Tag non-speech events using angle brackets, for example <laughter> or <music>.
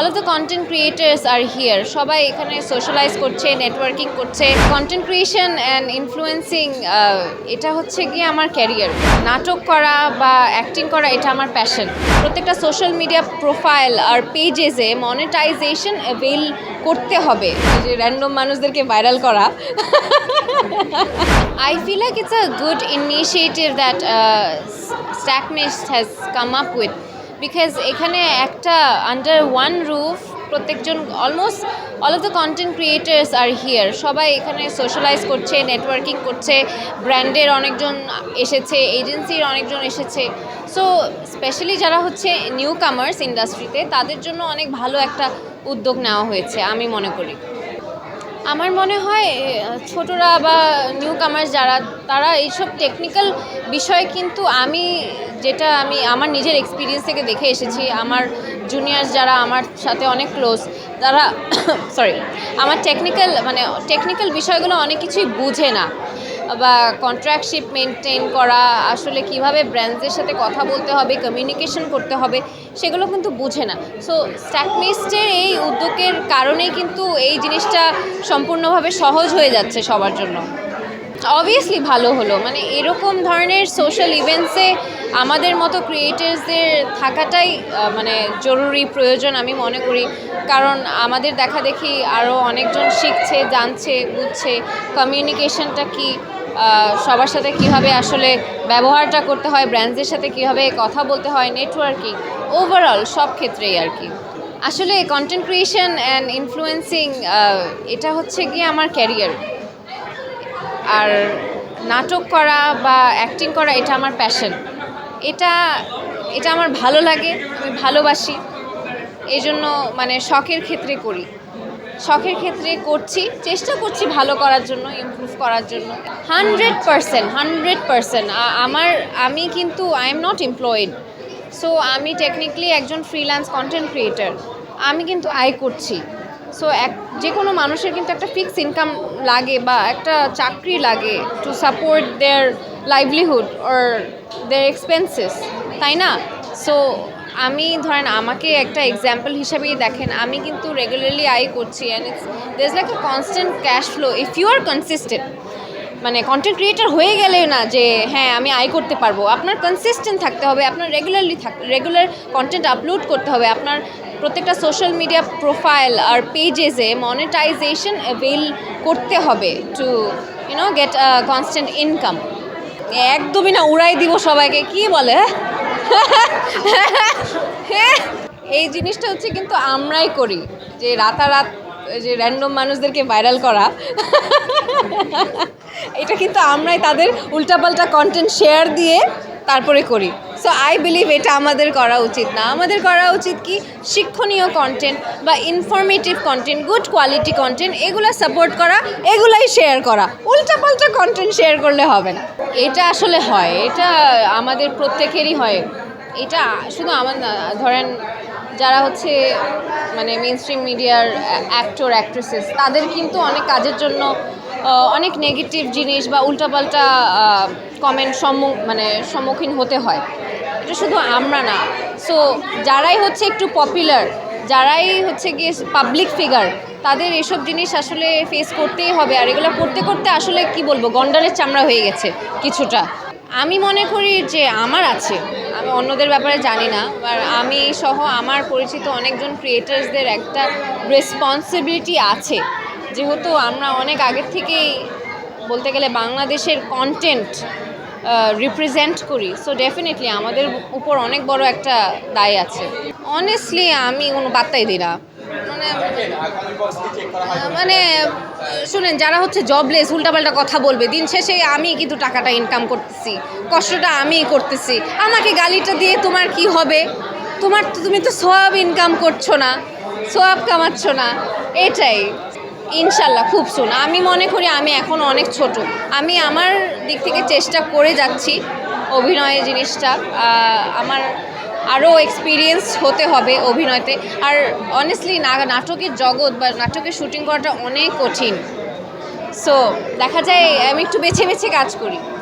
All of the content creators are here সবাই এখানে socialise করছে নেটওয়ার্কিং করছে। কন্টেন্ট ক্রিয়েশন অ্যান্ড ইনফ্লুয়েন্সিং এটা হচ্ছে গিয়ে আমার ক্যারিয়ার নাটক করা বা অ্যাক্টিং করা এটা আমার প্যাশন প্রত্যেকটা সোশ্যাল মিডিয়া প্রোফাইল আর পেজেসে মনিটাইজেশন অ্যাভেল করতে হবে। যে র্যান্ডম মানুষদেরকে ভাইরাল করা। I feel like it's a good initiative that uh, has come up with because এখানে একটা আন্ডার ওয়ান রুফ প্রত্যেকজন almost all of the content creators are here সবাই এখানে সোশ্যালাইজ করছে নেটওয়ার্কিং করছে, ব্র্যান্ডের অনেকজন এসেছে এজেন্সির অনেকজন এসেছে। সো স্পেশালি যারা হচ্ছে নিউ কামার্স ইন্ডাস্ট্রিতে তাদের জন্য অনেক ভালো একটা উদ্যোগ নেওয়া হয়েছে, আমি মনে করি। আমার মনে হয় ছোটরা বা নিউ কামার্স যারা, তারা এইসব টেকনিক্যাল বিষয়ে কিন্তু আমি যেটা আমি আমার নিজের এক্সপিরিয়েন্স থেকে দেখে এসেছি, আমার জুনিয়র্স যারা আমার সাথে অনেক ক্লোজ তারা <coughs> সরি আমার টেকনিক্যাল মানে টেকনিক্যাল বিষয়গুলো অনেক কিছুই বুঝে না। বা কন্ট্রাক্টশিপ মেনটেন করা, আসলে কীভাবে ব্র্যান্ডসের সাথে কথা বলতে হবে কমিউনিকেশন করতে হবে, সেগুলো কিন্তু বুঝে না। সো স্ট্যাকমিস্টের এই উদ্যোগের কারণেই কিন্তু এই জিনিসটা সম্পূর্ণভাবে সহজ হয়ে যাচ্ছে সবার জন্য। অবভিয়াসলি ভালো হলো মানে এরকম ধরনের সোশ্যাল ইভেন্টসে আমাদের মতো ক্রিয়েটার্সদের থাকাটাই মানে জরুরি, প্রয়োজন আমি মনে করি। কারণ আমাদের দেখা দেখি আরও অনেকজন শিখছে, জানছে, বুঝছে কমিউনিকেশনটা কি? সবার সাথে কীভাবে আসলে ব্যবহারটা করতে হয় ব্র্যান্ডসের সাথে কীভাবে কথা বলতে হয় নেটওয়ার্কিং ওভারঅল সব ক্ষেত্রেই আর কি। আসলে কন্টেন্ট ক্রিয়েশন অ্যান্ড ইনফ্লুয়েন্সিং এটা হচ্ছে গিয়ে আমার ক্যারিয়ার আর নাটক করা বা অ্যাক্টিং করা এটা আমার প্যাশন এটা এটা আমার ভালো লাগে, আমি ভালোবাসি। এই জন্য মানে শখের ক্ষেত্রে করি। শখের ক্ষেত্রে করছি, চেষ্টা করছি ভালো করার জন্য ইমপ্রুভ করার জন্য। হান্ড্রেড পারসেন্ট হান্ড্রেড পারসেন্ট আমার, আমি কিন্তু I am not employed so আমি টেকনিক্যালি একজন ফ্রিল্যান্স কন্টেন্ট ক্রিয়েটার আমি কিন্তু আয় করছি। সো এক যে কোনো মানুষের কিন্তু একটা ফিক্স ইনকাম লাগে বা একটা চাকরি লাগে to support their livelihood or their expenses তাই না? সো আমি, ধরেন আমাকে একটা এক্সাম্পল হিসাবেই দেখেন, আমি কিন্তু রেগুলারলি আই করছি and it's this like a constant cash flow if you are consistent মানে কন্টেন্ট ক্রিয়েটার হয়ে গেলে না যে হ্যাঁ আমি আয় করতে পারব। আপনার কনসিস্টেন্ট থাকতে হবে, আপনার রেগুলারলি থাক রেগুলার কন্টেন্ট আপলোড করতে হবে। আপনার প্রত্যেকটা সোশ্যাল মিডিয়া প্রোফাইল আর পেজেসে মনিটাইজেশন অ্যাভেল করতে হবে to you know get constant income একদমই না, উড়াই দিব সবাইকে, কি বলে? <laughs> এই জিনিসটা হচ্ছে কিন্তু আমরাই করি, যে রাতারাত যে র্যান্ডম মানুষদেরকে ভাইরাল করা। <laughs> এটা কিন্তু আমরাই তাদের উল্টাপাল্টা কন্টেন্ট শেয়ার দিয়ে তারপরে করি। সো আই বিলিভ এটা আমাদের করা উচিত না। আমাদের করা উচিত কি? শিক্ষণীয় কন্টেন্ট বা informative content good quality content এগুলো সাপোর্ট করা, এগুলাই শেয়ার করা। উল্টাপাল্টা কন্টেন্ট শেয়ার করলে হবে না। এটা আসলে হয়। এটা আমাদের প্রত্যেকেরই হয়। এটা শুধু আমার না, ধরেন যারা হচ্ছে মানে মেন স্ট্রিম মিডিয়ার অ্যাক্টর অ্যাক্ট্রেসেস তাদের কিন্তু অনেক কাজের জন্য অনেক নেগেটিভ জিনিস বা উল্টাপাল্টা কমেন্ট সম্মুখ মানে সম্মুখীন হতে হয়। এটা শুধু আমরা না। সো যারাই হচ্ছে একটু পপুলার যারাই হচ্ছে গিয়ে পাবলিক ফিগার তাদের এসব জিনিস আসলে ফেস করতেই হবে। আর এগুলো করতে করতে আসলে কি বলব গন্ডারের চামড়া হয়ে গেছে কিছুটা। আমি মনে করি যে আমার আছে, আমি অন্যদের ব্যাপারে জানি না আর আমি সহ আমার পরিচিত অনেকজন ক্রিয়েটার্সদের একটা রেসপন্সিবিলিটি আছে। যেহেতু আমরা অনেক আগের থেকেই বলতে গেলে বাংলাদেশের কন্টেন্ট রিপ্রেজেন্ট করি সো ডেফিনেটলি আমাদের উপর অনেক বড় একটা দায় আছে। অনেস্টলি আমি কোনো বার্তাই দিই না। মানে মানে শুনেন যারা হচ্ছে জবলেস উল্টাপাল্টা কথা বলবে দিন শেষে আমি কিন্তু টাকাটা ইনকাম করতেছি কষ্টটা আমিই করতেছি। আমাকে গালিটা দিয়ে তোমার কি হবে? তোমার তো তুমি তো সব ইনকাম করছ না সব কামাচ্ছ না এটাই। ইনশাল্লাহ খুব শুন আমি মনে করি আমি এখন অনেক ছোট। আমি আমার দিক থেকে চেষ্টা করে যাচ্ছি অভিনয় জিনিসটা। আমার আরও এক্সপিরিয়েন্স হতে হবে অভিনয়তে। আর অনেস্টলি নাটকের জগৎ বা নাটকের শুটিং করাটা অনেক কঠিন। সো দেখা যায় আমি একটু বেছে বেছে কাজ করি।